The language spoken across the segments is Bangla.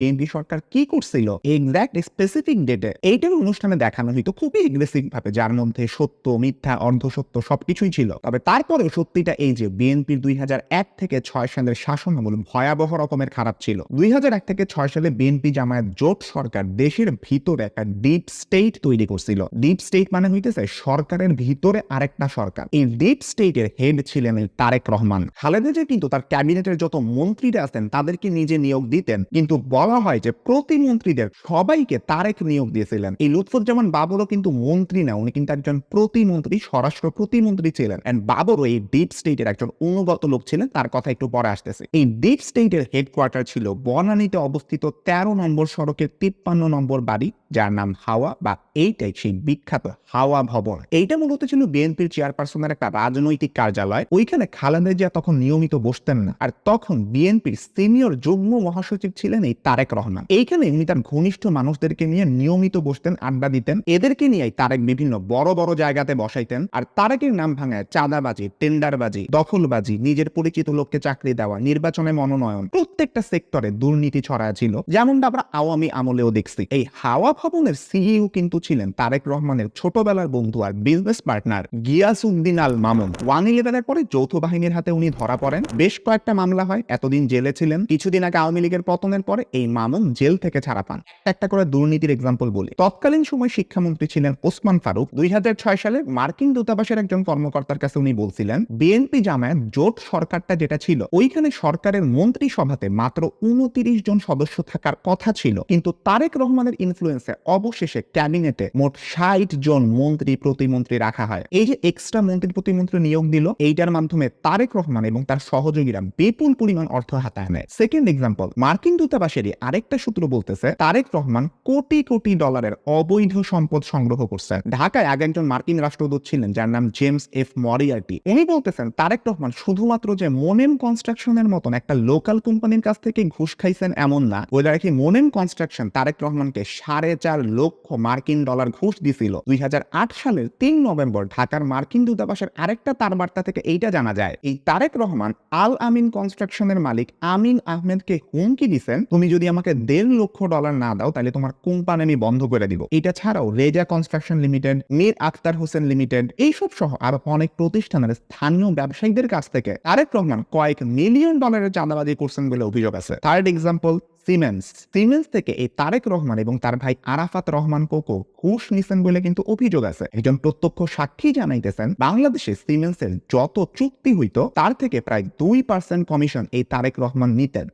বিএনপি সরকার কি করছিল? এক্সাক্ট স্পেসিফিক ডেটে এইটার অনুষ্ঠানে দেখানো হইতো খুবই এগ্রেসিভ ভাবে, যার মধ্যে সত্য, মিথ্যা, অর্ধসত্য সবকিছুই ছিল। তবে তারপরে সত্যিটা এই যে, বিএনপির দুই হাজার এক থেকে ছয় সালের শাসন আমল ভয়াবহ রকমের খারাপ ছিল। দুই হাজার এক থেকে ছয় সালে বিএনপি জামায়াত জোট সরকার দেশের ভিতরে একটা ডিপ স্টেট তৈরি করছিল। ডিপ স্টেট মানে হইতেছে সরকারের ভিতরে আরেকটা সরকার। এই ডিপ স্টেটের হেড ছিলেন তারেক রহমান। খালেদা যে কিন্তু তার ক্যাবিনেটের যত মন্ত্রীরা আছেন, তাদেরকে নিজে নিয়োগ দিতেন, কিন্তু বলা হয় যে প্রতিমন্ত্রীদের সবাইকে তারেক নিয়োগ দিয়েছিলেন। এই লুৎফুজ্জামান বাবরও কিন্তু মন্ত্রী না, উনি কিন্তু একজন প্রতিমন্ত্রী, স্বরাষ্ট্র প্রতিমন্ত্রী ছিলেন। এন্ড বাবরও এই ডিপ স্টেটের একজন অনুগত লোক ছিলেন, তার কথা একটু পরে আসতেছে। এই ডিপ স্টেটের হেডকোয়ার্টার ছিল বনানীতে অবস্থিত তেরো নম্বর সড়কের তিপ্পান্ন নম্বর বাড়ি, যার নাম হাওয়া বা এইটাই সেই বিখ্যাত হাওয়া ভবন। এইটা মূলত ছিল বিএনপির চেয়ারপারসনের একটা রাজনৈতিক কার্যালয়। ওইখানে খালেদা জিয়া তখন নিয়মিত বসতেন না। আর তখন বিএনপির সিনিয়র যুগ্ম মহাসচিব ছিলেন এই তারেক রহমান। এইখানে উনি তার ঘনিষ্ঠ মানুষদেরকে নিয়ে নিয়মিত বসতেন, আড্ডা দিতেন। এদেরকে নিয়ে তারেক বিভিন্ন বড় বড় জায়গাতে বসাইতেন। আর তারেকের নাম ভাঙায় চাঁদাবাজি, টেন্ডারবাজি, দখলবাজি, নিজের পরিচিত লোককে চাকরি দেওয়া, নির্বাচনে মনোনয়ন, প্রত্যেকটা সেক্টরে দুর্নীতি ছড়ায় ছিল। যেমনটা আমরা আওয়ামী আমলেও দেখছি। এই হাওয়া ভবনের সিইও কিন্তু ছিলেন তারেক রহমানের ছোটবেলার বন্ধু আর business partner Giasuddin Al Mamun. One ইলেভেনের পরে যৌথ বাহিনীর হাতে উনি ধরা পড়েন। বেশ কয়েকটা মামলা হয়, এতদিন জেলে ছিলেন। কিছুদিন আগে আওয়ামী লীগের পতনের পরে এই মামুন জেল থেকে ছাড়া পান। একটা করে দুর্নীতির এক্সাম্পল বলি। তৎকালীন সময় শিক্ষামন্ত্রী ছিলেন ওসমান ফারুক। দুই হাজার ছয় সালে মার্কিন দূতাবাসের একজন কর্মকর্তার কাছে উনি বলছিলেন, বিএনপি জামায়াত জোট সরকারটা যেটা ছিল, ওইখানে সরকারের মন্ত্রিসভাতে মাত্র উনতিরিশ জন সদস্য থাকার কথা ছিল। কিন্তু তারেক রহমানের ইনফ্লুয়েন্সে অবশেষে ক্যাবিনেটে মোট ষাট জন মন্ত্রী প্রতিমন্ত্রী রাখা হয়। এই যে এক্সট্রা মন্ত্রী প্রতিমন্ত্রী নিয়োগ দিল, এইটার মাধ্যমে তারেক রহমান এবং তার সহযোগীরা বিপুল পরিমাণ অর্থ হাতায় নেয়। সেকেন্ড এক্সাম্পল মার্কিন দূতাবাসেরই আরেকটা সূত্র বলতেছে, তারেক রহমান কোটি কোটি ডলারের অবৈধ সম্পদ সংগ্রহ করছেন ঢাকায় আগে একজন মার্কিন রাষ্ট্রদূত ছিলেন, যার নাম জেমস এফ মরিয়ার্টি। উনি বলতেছেন, তারেক রহমান শুধুমাত্র যে মোনেম কনস্ট্রাকশনের মতন একটা লোকাল কোম্পানির কাছ থেকে ঘুষ খাইছেন এমন না বলে রাখি মোনেম কনস্ট্রাকশন তারেক রহমানকে সাড়ে চার লক্ষ মার্কিন ডলার ঘুষ দিছিল। দুই হাজার আট সালের তিন নভেম্বর ঢাকার মার্কিন দূতাবাসের আরেকটা তার বার্তা থেকে এইটা জানা যায়। এই তারেক রহমান আল আমিন কনস্ট্রাকশনের মালিক আমিন আহমেদকে হুমকি দিছেন, তুমি যদি আমাকে দেড় লক্ষ ডলার না দাও তাহলে তোমার কোম্পানি আমি বন্ধ করে দিব। এটা ছাড়াও Reza construction limited Mir Akhtar Hossain limited এইসব সহ আরও অনেক প্রতিষ্ঠানের স্থানীয় ব্যবসায়ীদের কাছ থেকে তারেক রহমান কয়েক মিলিয়ন ডলারের চাঁদাবাজি করছেন বলে অভিযোগ আছে। থার্ড এক্সাম্পল সিমেন্স সিমেন্স থেকে এই তারেক রহমান এবং তার ভাই আরাফাত রহমান কোকো ঘুষ নিছেন বলে কিন্তু অভিযোগ আছে। একজন প্রত্যক্ষ সাক্ষী জানাইতেছেন, বাংলাদেশে সিমেন্সের যত চুক্তি হইতো, তার থেকে প্রায় দুই পার্সেন্ট কমিশন এই তারেক রহমান নিতেন।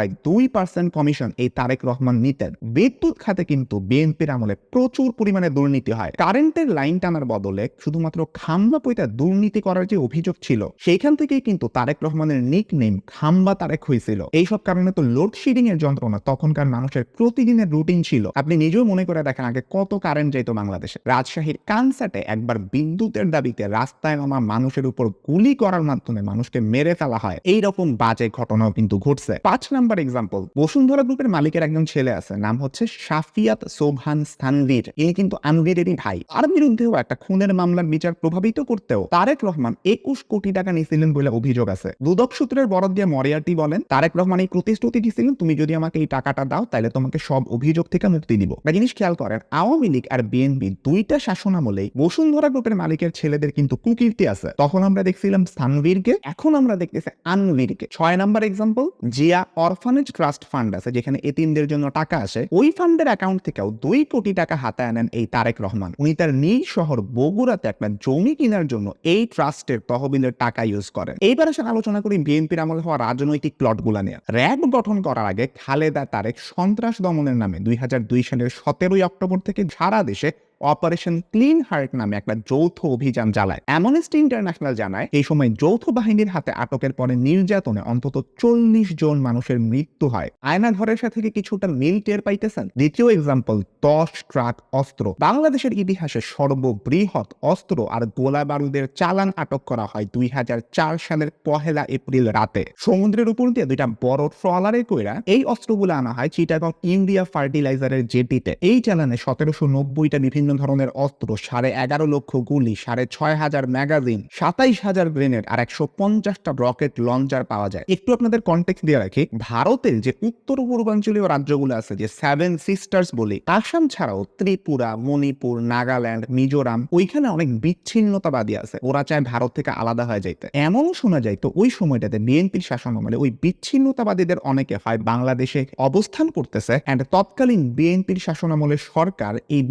প্রায় দুই পার্সেন্ট কমিশন এই তারেক রহমান নিতেন। বিদ্যুৎ খাতে কিন্তু বিএনপির আমলে প্রচুর পরিমাণে দুর্নীতি হয়। কারেন্টের লাইন টানার বদলে শুধুমাত্র খাম্বা পইতা দুর্নীতি করার যে অভিযোগ ছিল, সেইখান থেকেই কিন্তু তারেক রহমানের নিক নেম খাম্বা তারেক হয়েছিল। এইসব কারণে তো লোডশেডিং এর যন্ত্রণা তখনকার মানুষের প্রতিদিনের রুটিন ছিল। আপনি নিজেও মনে করে দেখেন আগে কত কারেন্ট যেত বাংলাদেশে। রাজশাহীর কানসাটে একবার বিদ্যুতের দাবিতে রাস্তায় নামা মানুষের উপর গুলি করার মাধ্যমে মানুষকে মেরে ফেলা হয়। এইরকম বাজে ঘটনাও কিন্তু ঘটছে। পাঁচ নাম্বার এক্সাম্পল বসুন্ধরা গ্রুপের মালিকের একজন ছেলে আছে, নাম হচ্ছে শাফিয়াত সোভান স্থানবীর। ইনি কিন্তু আনবীরেরই ভাই। আর বিরুদ্ধেও একটা খুনের মামলার বিচার প্রভাবিত করতেও তারেক রহমান একুশ কোটি টাকা নিয়েছিলেন বলে অভিযোগ আছে। দুদক সূত্রের বরাদ দিয়ে মরিয়াটি বলেন, তারেক রহমান এই প্রতিশ্রুতি দিয়েছিলেন, তুমি যদি আমাকে এই টাকাটা দাও, তাহলে তোমাকে সব অভিযোগ থেকে মুক্তি দিব। একটা জিনিস খেয়াল করেন, আওয়ামী লীগ আর বিএনপি দুইটা শাসন আমলেই বসুন্ধরা গ্রুপের মালিকের ছেলেদের কিন্তু কুকীর্তি আছে। তখন আমরা দেখছিলাম স্থানবীরকে, এখন আমরা দেখতেছি আনবীরকে। ছয় number example Zia orphanage trust fund আছে, যেখানে এতিমদের জন্য টাকা আসে, ওই ফান্ডের অ্যাকাউন্ট থেকেও দুই কোটি টাকা হাতে আনেন এই তারেক রহমান। উনি তার নিজ শহর বগুড়াতে একটা জমি কেনার জন্য এই ট্রাস্টের তহবিলের টাকা ইউজ করেন। এইবার আসলে আলোচনা করি বিএনপির আমলে হওয়া রাজনৈতিক প্লটগুলা নিয়ে। র্যাব গঠন করার আগে খালেদা তারেক সন্ত্রাস দমনের নামে দুই হাজার দুই সালের সতেরোই অক্টোবর থেকে সারা দেশে অপারেশন ক্লিন হার্ট নামে একটা যৌথ অভিযান চালায়। অ্যামনেস্টি ইন্টারন্যাশনাল জানায়, এই সময় যৌথ বাহিনীর হাতে আটকের পরে নির্যাতনে অন্তত চল্লিশ জন মানুষের মৃত্যু হয়। আয়না ঘরের সাথে কিছুটা মিল টের পাইতেছেন? দ্বিতীয় এক্সাম্পল দশ ট্রাক অস্ত্র। বাংলাদেশের ইতিহাসে সর্ববৃহৎ অস্ত্র আর গোলা বারুদের চালান আটক করা হয় দুই হাজার চার সালের পহেলা এপ্রিল রাতে। সমুদ্রের উপর দিয়ে দুইটা বড় ট্রলারে কইরা এই অস্ত্রগুলো আনা হয় চিটাগং ইন্ডিয়া ফার্টিলাইজারের জেটিতে। এই চালানে সতেরোশো নব্বইটা বিভিন্ন বিভিন্ন ধরনের অস্ত্র, সাড়ে এগারো লক্ষ গুলি, সাড়ে ছয় হাজার ম্যাগাজিন, সাতাইশ হাজার গ্রেনেড আর একশো পঞ্চাশটা রকেট লঞ্চার পাওয়া যায়। একটু আপনাদের কন্টেক্ট দিয়ে রাখি। ভারতের যে উত্তর পূর্বাঞ্চলীয় রাজ্যগুলো আছে, যে সেভেন সিস্টার্স বলি, আসাম ছাড়াও ত্রিপুরা, মণিপুর, নাগাল্যান্ড, মিজোরাম, ওইখানে অনেক বিচ্ছিন্নতাবাদী আছে। ওরা চায় ভারত থেকে আলাদা হয়ে যাইতে। এমন শোনা যায় তো, ওই সময়টাতে বিএনপির শাসন আমলে ওই বিচ্ছিন্নতাবাদীদের অনেকে হয় বাংলাদেশে অবস্থান করতেছে। অ্যান্ড তৎকালীন বিএনপির শাসন আমলে সরকার এই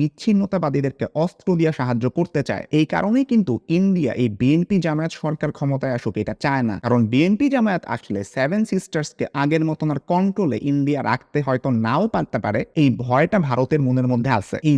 বিচ্ছিন্নতাবাদীদেরকে অস্ত্র দিয়ে সাহায্য করতে চায়। এই কারণেই কিন্তু ইন্ডিয়া এই বিএনপি জামায়াত সরকার ক্ষমতায় আসুক, এটা চায় না। কারণ বিএনপি জামায়াত আসলে সেভেন সিস্টার্সকে আগের মতন আর কন্ট্রোলে ইন্ডিয়া রাখতে হয়তো নাও পারতে পারে, এই ভয়টা ভারতের মনের মধ্যে আছে। এই